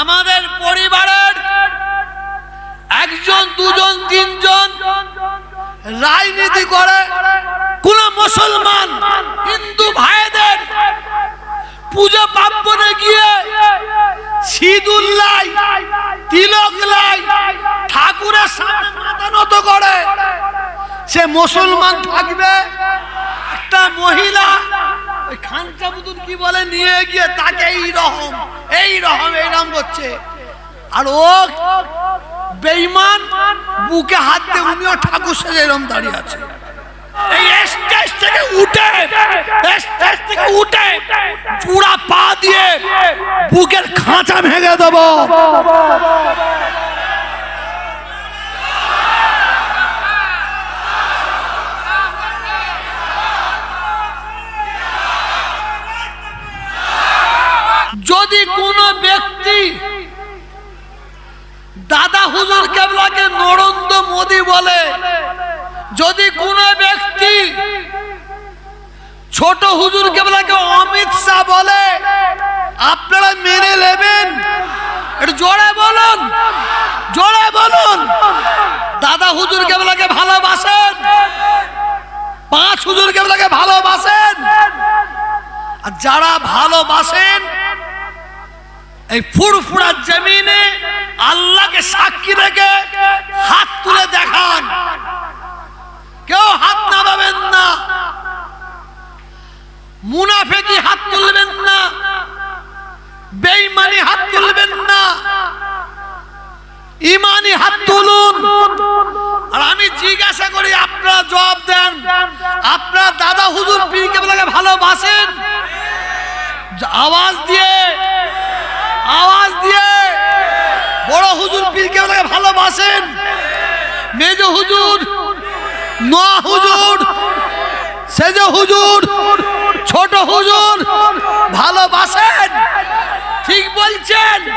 আমাদের পরিবারের একজন, দুজন, তিনজন রাজনীতি করে। কোন মুসলমান, হিন্দু ভাইদের পুজো পার্বণে গিয়ে সিঁদুর লাই তিলক লাই ঠাকুরের সামনে মাথা নত করে। সে মুসলমান থাকবে, একটা মহিলা ওই বুতুন কি বলে, নিয়ে গিয়ে তাকে এই রকম রকম করছে। আর ও বেইমান বুকে হাত দিয়ে উনিও ঠাকুর সাজে এরম দাঁড়িয়ে আছে। এই থেকে উঠে থেকে উঠে চূড়া পা দিয়ে বুকের খাঁচা ভেঙে দেবো। মোদী বলে, যদি কোনো ব্যক্তি ছোট হুজুর কেবলাকে অমিত শাহ বলে, আপনারা মেনে নেবেন? জোরে বলুন জোরে বলুন। দাদা হুজুর কেবলাকে ভালোবাসেন? পাঁচ হুজুর কেবলাকে ভালোবাসেন? আর যারা ভালোবাসেন এই ফুরফুরার জমিনে আল্লাহকে সাক্ষী রেখে হাত তুলে দেখান। কেউ হাত নামাবেন না। মুনাফেকি হাত তুলবেন না। বেঈমানি হাত তুলবেন না। ইমানি হাত তুলুন। আর আমি জিজ্ঞাসা করি, আপনারা জবাব দেন। আপনার দাদা হুজুর পীর কেবলাকে ভালোবাসেন? আওয়াজ দিয়ে আওয়াজ দিয়ে বড় হুজুর পীর কেবলাকে ভালোবাসেন। মেজ হুজুর, নোয়া হুজুর, সেজ হুজুর, ছোট হুজুর ভালোবাসেন। ঠিক বলছেন?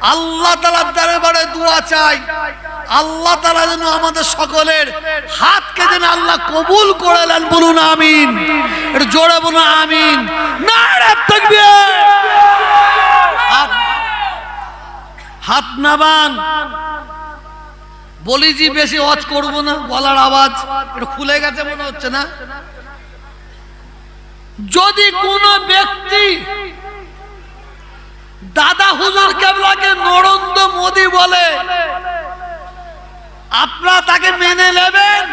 আল্লাহ তালার দরবারে দোয়া চাই। আল্লাহ তালা যেন আমাদের সকলের হাতকে যেন আল্লাহ কবুল করে নেন। বলুন আমিন। জোরে বলুন আমিন। নারে তাকবীর। হাত- হাত নাবান বলি যে বেশি ওয়াজ করব না, গলার আওয়াজ। একটু খুলে গেছে মনে হচ্ছে না? যদি কোনো ব্যক্তি দাদা হুজুর কেবলাকে নরেন্দ্র মোদী বলে, আপনারা তাকে মেনে নেবেন?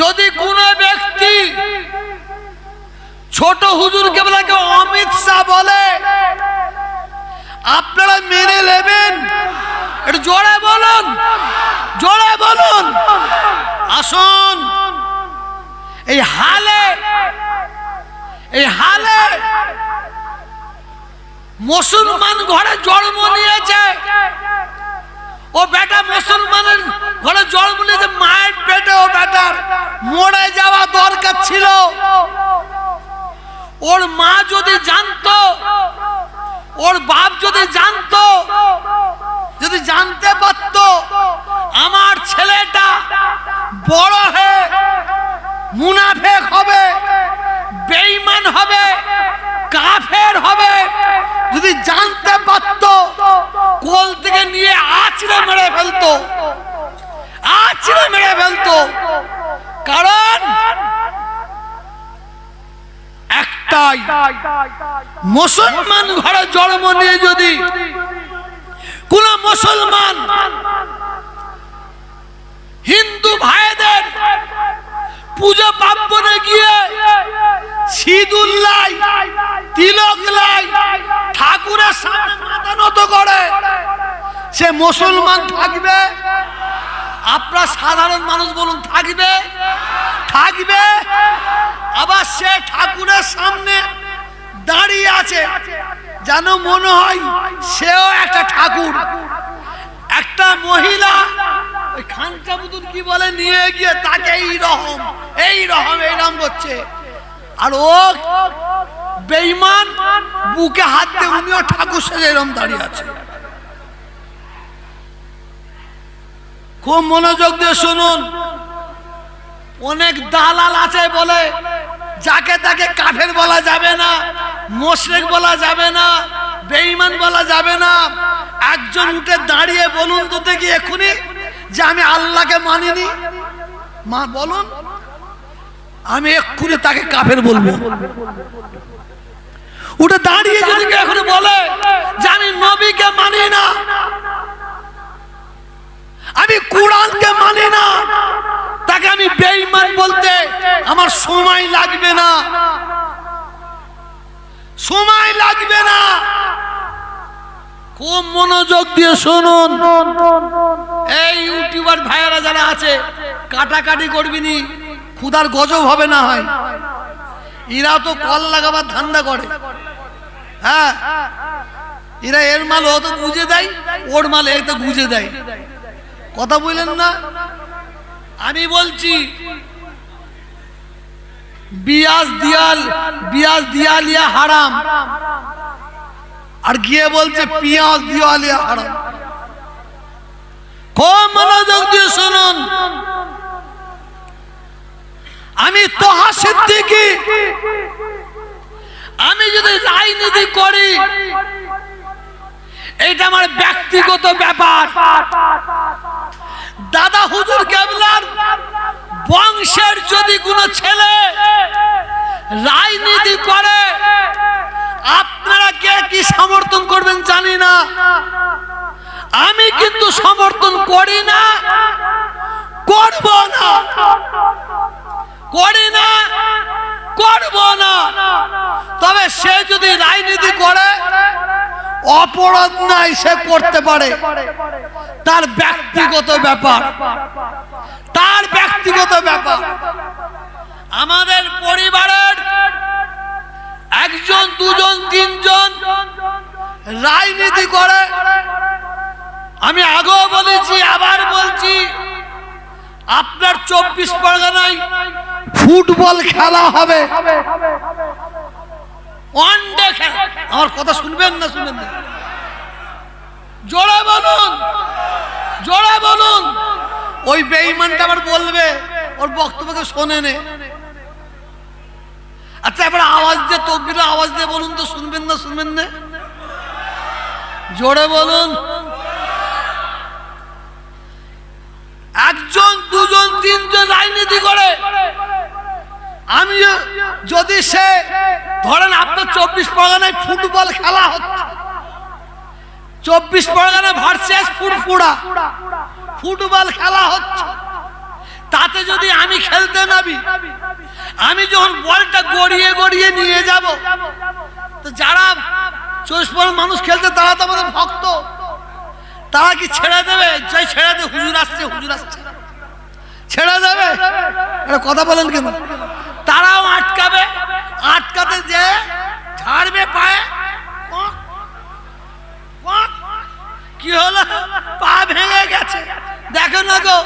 যদি কোনো ব্যক্তি ছোট হুজুর কেবলাকে অমিত শাহ বলে আপনারা মেনে নেবেন। একটু জোরে বলুন। জোরে বলুন। আসুন। এই হালে এই হালে মুসলমান ঘরে জন্ম নিয়েছে। ও বেটা মুসলমানের ঘরে জন্ম নিয়েছে। মায়ের পেটে ও বেটার মরে যাওয়া দরকার ছিল। ওর মা যদি জানতো ওর বাপ যদি জানতো, যদি জানতে পারত, আমার ছেলেটা বড় হয়ে মুনাফেক হবে, বেঈমান হবে, কাফের হবে, যদি জানতে পারত, কোল থেকে নিয়ে আছড়ে মেরে ফেলতো একটাই মুসলমান ঘরে জন্ম নিয়ে যদি কোন মুসলমান হিন্দু ভাইদের পুজো পার্বণে গিয়ে সিঁদুর লাই তিলক লাই ঠাকুরের সামনে মাথা নত করে, সে মুসলমান থাকবে? আপনার সাধারণ মানুষ বলুন, থাকবে? থাকবে? আবার সে ঠাকুরের সামনে দাঁড়িয়ে আছে। যেন মনে হয় সেও একটা ঠাকুর। একটা মহিলা ওই খানকা বুতুন কি বলে, নিয়ে গিয়ে তাকে এই রকম এই রকম এই রকম করছে। আর ও বেঈমান, বুকে হাত দিয়ে উনিও ঠাকুর সাজে এরকম দাঁড়িয়ে আছে। খুব মনোযোগ দিয়ে শুনুন। অনেক দালাল আছে বলে যাকে তাকে কাফের বলা যাবে না, মোশরেক বলা যাবে না, বেঈমান বলা যাবে না। একজন উঠে দাঁড়িয়ে বলুন তো দেখি এক্ষুনি যে আমি আল্লাহকে মানিনি। মা, বলুন। আমি এক্ষুনি তাকে কাফের বলব। উঠে দাঁড়িয়ে যদি এখন বলে যে আমি নবীকে মানি না, আমি কোরআনকে মানি না, তাকে আমি বেঈমান বলতে আমার সময় লাগবে না সময় লাগবে না খুব মনোযোগ দিয়ে শুনুন। এই ইউটিউবার ভাইয়েরা যারা আছে, কাটাকাটি করবি নি গজব হবে না হয়। এরা তো কল লাগাবার ধান্দা করে। হ্যাঁ এরা এর মাল ও তো গুজে দেয়, ওর মাল এ তো দেয়। কথা বললেন না? আমি বলছি বিয়াস দিয়াল বিয়াস দিয়ালিয়া হারাম। আর গিয়ে বলছে, পিয়াজ দিওয়ালিয়া হারাম। খুব মনোযোগ দিয়ে শুনুন, আমি তোহা আমি যদি রাজনীতি করি এটা আমার ব্যক্তিগত ব্যাপার। দাদা হুজুর কেবলার বংশের যদি কোনো ছেলে রাজনীতি করে আপনারা কে কি সমর্থন করবেন জানি না। আমি কিন্তু সমর্থন করি না। করব না। করি না। করব না। তবে সে যদি রাজনীতি করে, অপরাধ নাই সে করতে পারে। তার ব্যক্তিগত ব্যাপার। তার ব্যক্তিগত ব্যাপার। আমাদের পরিবারের একজন, দুজন, তিনজন রাজনীতি করে। আমি আগেও বলেছি, আবার বলছি, আপনার চব্বিশ পরগনায় ফুটবল খেলা হবে। খেলা। আমার কথা শুনবেন না শুনবেন না? জোরে বলুন জোরে বলুন। ওই বেঈমানটা আবার বলবে, ওর বক্তব্যকে শোনে নে আচ্ছা এবার আওয়াজ দিয়ে তকবির আওয়াজ দিয়ে বলুন তো, শুনবেন না শুনবেন না? জোরে বলুন। একজন, দুজন, তিনজন রাজনীতি করে। আমি যদি সে, ধরেন আপনার চব্বিশ পরগনায় ফুটবল খেলা হচ্ছে। চব্বিশ পরগনা ভার্সেস ফুটফুড়া ফুটবল খেলা হচ্ছে। তাতে যদি আমি খেলতে নাবি আমি যখন বলটা গড়িয়ে গড়িয়ে নিয়ে যাব তো যারা চব্বিশ পরগনা মানুষ খেলতে তারা তো আমাদের ভক্ত তারা কি ছেড়ে দেবে যাই ছেড়ে দেবে হুজুর আসছে হুজুর আসছে ছেড়ে দেবে কথা বলেন কেন তারাও আটকাবে আটকাতে যে ছাড়বে পায়ে। কি হলো পা ভেঙে গেছে দেখো না গো,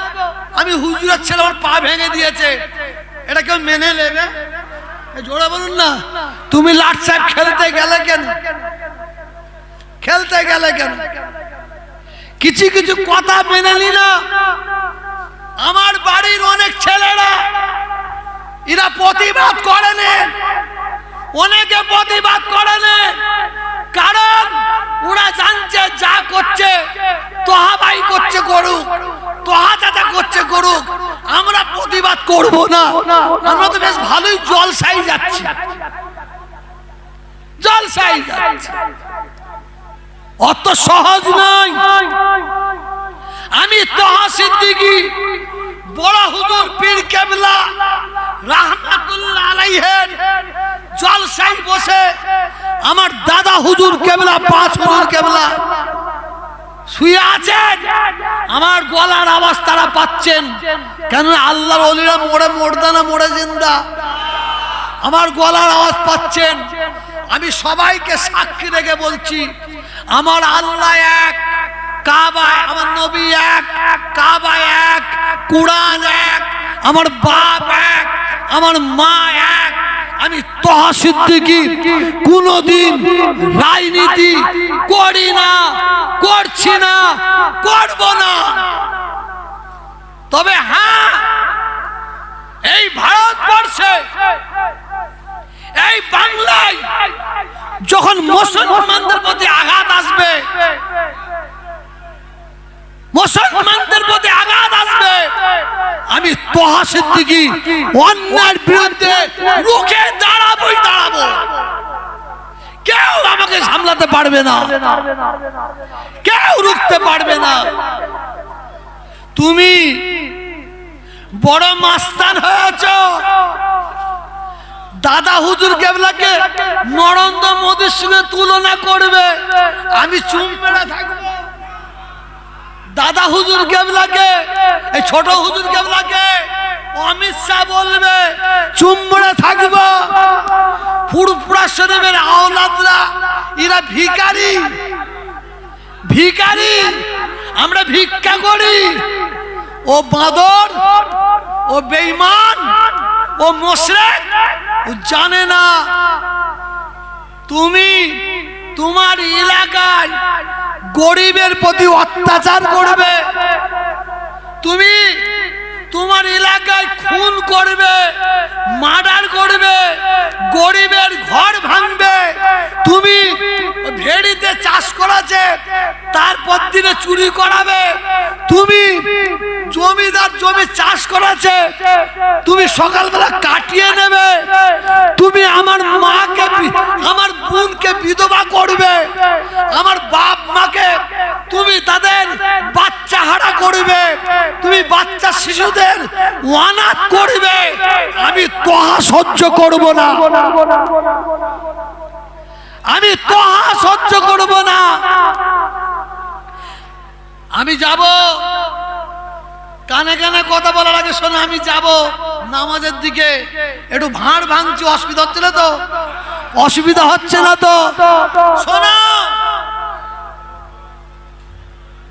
আমি হুজুরের ছেলে, আমার পা ভেঙে দিয়েছে। এটা কেউ মেনে নেবে? জোরে বলুন না। তুমি লাট সাহেব খেলতে গেলে কেন? খেলতে গেলে কেন? কিছু কিছু কথা মেনে নি না আমার বাড়ির অনেক ছেলেরা, এরা প্রতিবাদ করেনি অনেকে প্রতিবাদ করেনি কারণ ওরা জানছে, যা করছে, তোহা ভাই করছে করুক তোহা চাচা করছে করুক আমরা প্রতিবাদ করব না। আমরা তো বেশ ভালোই জলসাই যাচ্ছি। জলসাই যাচ্ছি। অত সহজ নয়। আমি তোহা সিদ্দিকি, বড় হুজুর পীর কেবলা, রাহমাতুল্লাহ আলাইহের জলসাই বসে আমার দাদা হুজুর কেবলা, পাঁচ হুজুর কেবলা। শুয়ে আছেন? আমার গলার আওয়াজ তারা পাচ্ছেন। কেন আল্লাহর অলিরা মোড়ে মর্দানা মোড়ে জিন্দা। আমার গলার আওয়াজ পাচ্ছেন। আমি সবাইকে সাক্ষী রেখে বলছি, আমার আল্লাহ এক কাবায় আমার নবী এক কাবায় এক, কুরআন এক, আমার বাপ এক, আমার মা এক আমি তহা কোনদিন রাজনীতি করি না, করছি না, করব না। তবে হ্যাঁ এই ভারতবর্ষে, এই বাংলায় যখন মুসলমানদের প্রতি আঘাত আসবে, মুসলমানদের প্রতি আমি তোহা সিদ্দিকি, অন্যায়ের বিরুদ্ধে রুখে দাঁড়াবোই দাঁড়াবো। কেউ আমাকে সামলাতে পারবে না। কেউ রুখতে পারবে না। তুমি বড় মাস্তান হয়েছ। দাদা হুজুর কেবলাকে নরেন্দ্র মোদীর সঙ্গে তুলনা করবে। আমি চুম মেরে থাকব। দাদা হুজুর কেবলাকে এই ছোট হুজুর কেবলাকে অমিত শাহ বলবে চুম্বড়ে থাকব। ফুরফুরা শরীফের আওলাদরা, এরা ভিকারি ভিখারি, আমরা ভিক্ষা করি। ও বাঁদর, ও বেঈমান, ও মোশরেক, ও জানে না। তুমি তোমার এলাকায় গরিবের প্রতি অত্যাচার করবে। তুমি তোমার এলাকায় খুন করবে, মার্ডার করবে, গরিবের ঘর ভাঙবে। তুমি ভেড়িতে চাষ করাছে তারপর দিনে চুরি করাবে। তুমি জমিদার জমি চাষ করাছে, তুমি সকালবেলা কাটিয়ে নেবে। তুমি আমার মাকে আমার বোনকে বিধবা করবে আমার বাপ মাকে তুমি তাদের বাচ্চা হারা করবে তুমি বাচ্চা শিশুদের অনাথ করবে। আমি তোহা সহ্য করব না। আমি তোহা সহ্য করব না। আমি যাব। কানে কানে কথা বলার আগে শোনো, আমি যাব নামাজের দিকে। একটু ভাঁড় ভাঙছি অসুবিধা হচ্ছে না তো? অসুবিধা হচ্ছে না তো? শোনো,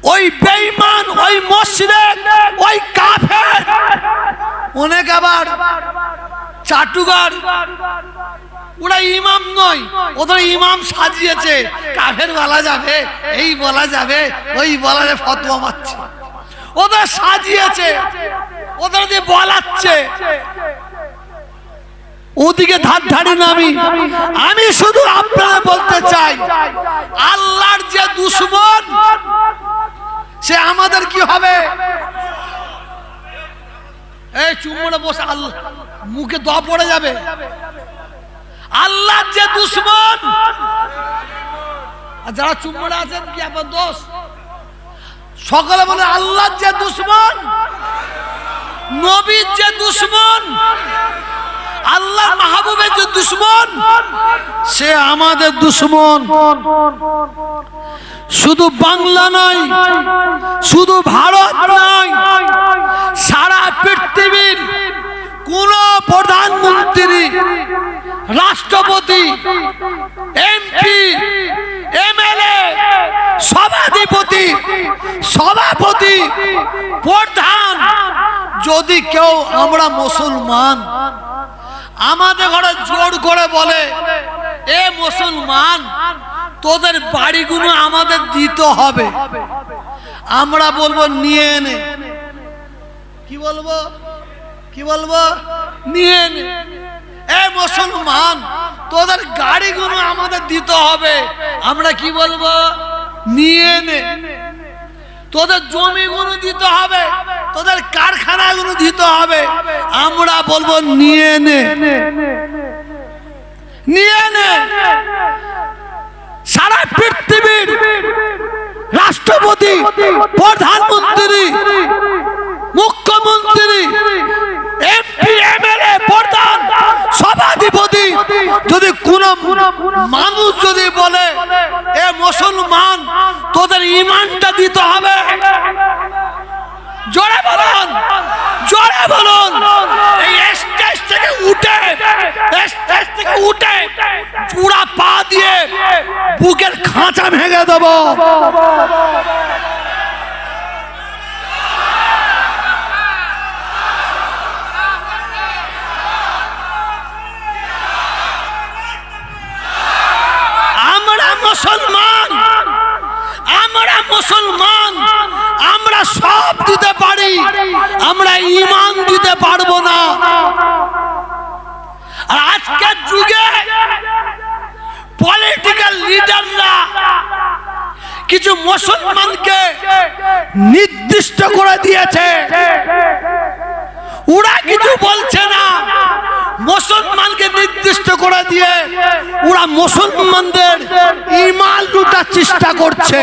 ওই ওই মসজিদের ওই কাফের। অনেক আবার চাটুগার ওরা ইমাম নয়, ওদের ইমাম সাজিয়েছে। কাফের বলা যাবে, এই বলা যাবে, ওই বলা যাবে, ফতোয়া মারছে। ওদের সাজিয়েছে, ওদের যে বলাচ্ছে। ওদিকে ধার ধারি না আমি আমি শুধু আপনারা বলতে চাই, আল্লাহর যে দুশ্মন সে আমাদের কি হবে? এই চুম্বনে বসে আল্লাহ মুখে দ পড়ে যাবে। আল্লাহর যে দুশ্মন। যারা চুম্বনে আছেন, কি আপনার দোষ? সকলে বলে আল্লাহর যে দুশ্মন। নবীর যে দুশ্মন। আল্লাহ মাহবুবের যে দুশ্মন। সে আমাদের দুশ্মন। শুধু বাংলা নয়, শুধু ভারত নয়, সারা পৃথিবীর কোন প্রধানমন্ত্রী, রাষ্ট্রপতি, এমপি, এমএলএ, সভাধিপতি, সভাপতি, প্রধান, যদি কেউ আমরা মুসলমান, আমাদের ঘরে জোর করে বলে, এ মুসলমান তোদের বাড়িগুলো আমাদের দিতে হবে। আমরা বলব, নিয়ে এনে কি বলব? কি বলব? নিয়ে নে। এ মুসলমান, তোদের গাড়িগুলো আমাদের দিতে হবে। আমরা কি বলব? নিয়ে নে। তোদের জমিগুলো দিতে হবে। তোদের কারখানাগুলো দিতে হবে। আমরা বলব, নিয়ে নে। নিয়ে নে সারা পৃথিবীর রাষ্ট্রপতি প্রধানমন্ত্রী, মুখ্যমন্ত্রী, এমপি, এমএলএ, প্রধান সভাধিপতি, যদি কোন মানুষ যদি বলে, এ মুসলমান, তোদের ইমানটা দিতে হবে। জোরে বলুন জোরে বলুন এই স্টেজ থেকে উঠে স্টেজ থেকে উঠে চূড়া পা দিয়ে খাঁচা ভেঙে দেব। আমরা মুসলমান আমরা মুসলমান আমরা সব কিছু মুসলমানকে নির্দিষ্ট করে দিয়েছে। ওরা কিছু বলছে না। মুসলমানকে নির্দিষ্ট করে দিয়ে ওরা মুসলমানদের ইমাল লুটার চেষ্টা করছে।